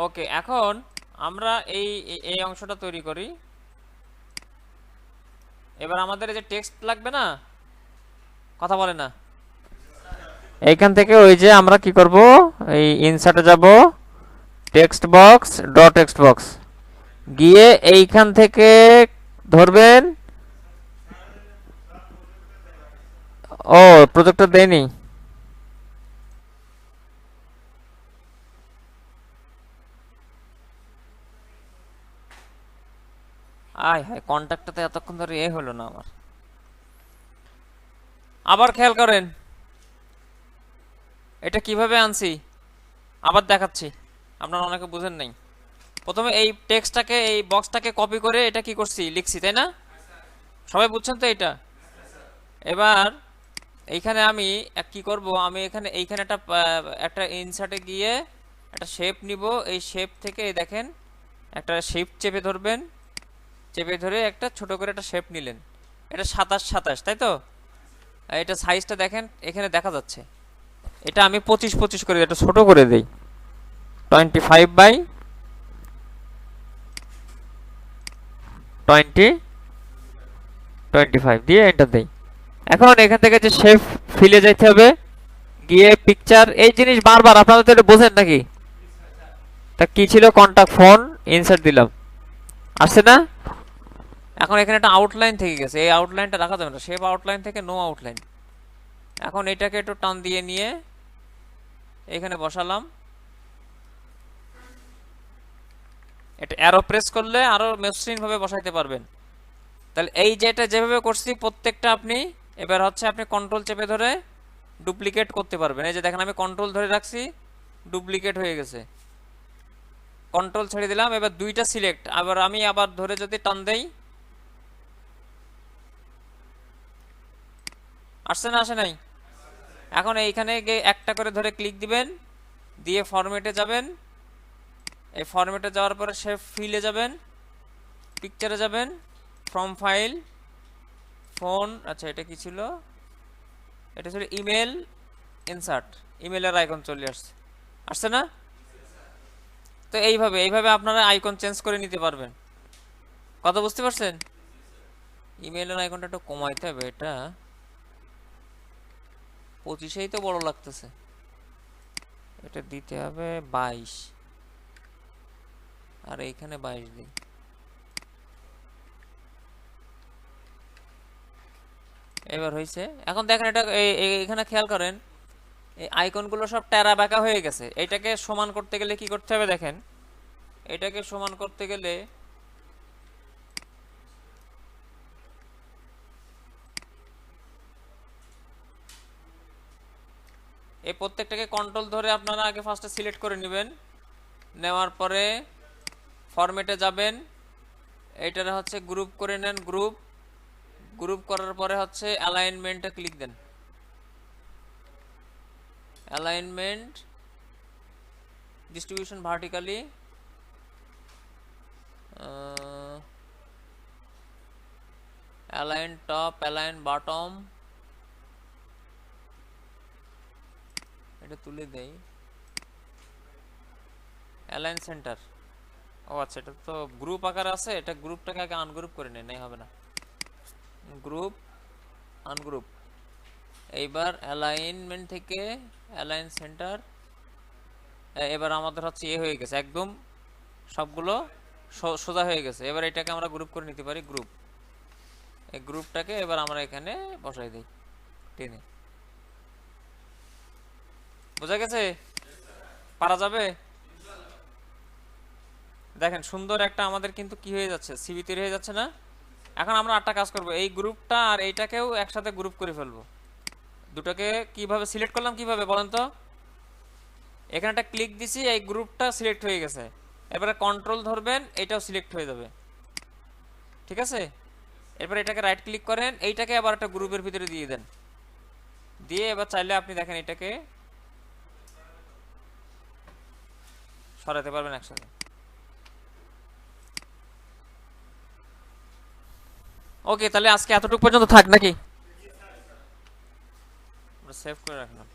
ওকে, এখন আমরা এই, এই- অংশটা তৈরি করি। এবার আমাদের যে টেক্সট লাগবে না, কথা বলে না। এইখান থেকে ওই যে আমরা কি করব? এই ইনসার্টে যাব text box draw text box গিয়ে এইখান থেকে ধরবেন, ও প্রজেক্টর দেয়নি। আয় হায় কন্ট্যাক্টটাতে এতক্ষণ ধরে এ হলো না আমার। আবার খেয়াল করেন। এটা কীভাবে আনছি? আবার দেখাচ্ছি। আপনারা অনেকে বুঝেন নাই। প্রথমে এই টেক্সটটাকে, এই বক্সটাকে কপি করে এটা কি করছি? লিখছি, তাই না? সবাই বুঝছেন তো এটা? এবার এইখানে আমি কি করব? আমি এখানে, এইখানে একটা একটা ইনসার্টে গিয়ে একটা শেপ নিব। এই শেপ থেকে দেখেন, একটা শেপ চেপে ধরবেন। চেপে ধরে একটা ছোট করে একটা শেপ নিলেন। এটা সাতাশ সাতাশ, তাই তো? এটা সাইজটা দেখেন, এখানে দেখা যাচ্ছে। এটা আমি পঁচিশ পঁচিশ করে, এটা ছোট করে দেই। Twenty five by twenty twenty five দিয়ে এন্টার দেই। এখন এখান থেকে যে শেপ ফিলে যাইতে হবে, গিয়ে পিকচার এই জিনিস বারবার, আপনারা তো এটা বোঝেন নাকি? তা কি ছিল? কন্টাক্ট ফোন ইনসার্ট দিলাম। আসছে না? এখন এখানে একটা আউটলাইন থেকে গেছে। এই আউটলাইনটা রাখা যাবে না। শেপ আউটলাইন থেকে নো আউটলাইন এখন এটাকে একটু টান দিয়ে নিয়ে এখানে বসালাম। এটা অ্যারো প্রেস করলে আরও মসৃণ ভাবে বসাইতে পারবেন। তাহলে এই যেটা যেভাবে করছি, প্রত্যেকটা আপনি এবার হচ্ছে আপনি কন্ট্রোল চেপে ধরে ডুপ্লিকেট করতে পারবেন। এই যে দেখেন আমি কন্ট্রোল ধরে রাখছি ডুপ্লিকেট হয়ে গেছে। কন্ট্রোল ছেড়ে দিলাম। এবার দুইটা সিলেক্ট আবার আমি আবার ধরে যদি টান দেই আসছে না, আসে নাই? এখন এইখানে গিয়ে একটা করে ধরে ক্লিক দিবেন, দিয়ে ফরম্যাটে যাবেন। এই ফরম্যাটে যাওয়ার পরে সে ফিলে যাবেন পিকচারে যাবেন ফ্রম ফাইল ফোন আচ্ছা এটা কি ছিল? এটা ছিল ইমেল ইনসার্ট ইমেলের আইকন চলে আসছে। আসছে না? তো এইভাবে এইভাবে আপনারা আইকন চেঞ্জ করে নিতে পারবেন। কথা বুঝতে পারছেন? ইমেলের আইকনটা একটু কমাইতে হবে এটা। পঁচিশেই তো বড় লাগতেছে। এটা দিতে হবে বাইশ। আর এইখানে বাইশ দিন এবার হয়েছে এখন দেখেন এটা এখানে খেয়াল করেন, এই আইকনগুলো সব টেরা বাঁকা হয়ে গেছে। এটাকে সমান করতে গেলে কি করতে হবে দেখেন? এটাকে সমান করতে গেলে এই প্রত্যেকটাকে কন্ট্রোল ধরে আপনারা আগে ফার্স্টে সিলেক্ট করে নেবেন। নেওয়ার পরে ফরম্যাটে যাবেন। এইটার হচ্ছে গ্রুপ করে নেন গ্রুপ গ্রুপ করার পরে হচ্ছে অ্যালাইনমেন্টে ক্লিক দেন। Alignment distribution vertically align top align bottom এটা তুলে দেই। অ্যালাইন সেন্টার ও আচ্ছা এটা তো গ্রুপ আকার আছে, এটা গ্রুপটাকে আগে আনগ্রুপ করে নেই হবে না। গ্রুপ আনগ্রুপ এইবার অ্যালাইনমেন্ট থেকে অ্যালাইন সেন্টার এবার আমাদের হচ্ছে এ হয়ে গেছে, একদম সবগুলো সোজা হয়ে গেছে। এবার এটাকে আমরা গ্রুপ করে নিতে পারি গ্রুপ এই গ্রুপটাকে এবার আমরা এখানে বসাই দিই, টেনে। বোঝা গেছে? পারা যাবে? দেখেন, সুন্দর একটা আমাদের কিন্তু কি হয়ে যাচ্ছে? সিবি তৈরি হয়ে যাচ্ছে না? এখন আমরা আটটা কাজ করব। এই গ্রুপটা আর এইটাকেও একসাথে গ্রুপ করে ফেলব। দুটোকে কীভাবে সিলেক্ট করলাম, কীভাবে বলেন তো? এখানে একটা ক্লিক দিছি, এই গ্রুপটা সিলেক্ট হয়ে গেছে। এবারে কন্ট্রোল ধরবেন, এটাও সিলেক্ট হয়ে যাবে। ঠিক আছে? এরপর এটাকে রাইট ক্লিক করেন, এইটাকে আবার একটা গ্রুপের ভিতরে দিয়ে দেন। দিয়ে এবার চাইলে আপনি দেখেন এটাকে সরাতে পারবেন একসাথে। ওকে তাহলে আজকে এতটুকু পর্যন্ত থাক নাকি? সেভ করে রাখলাম।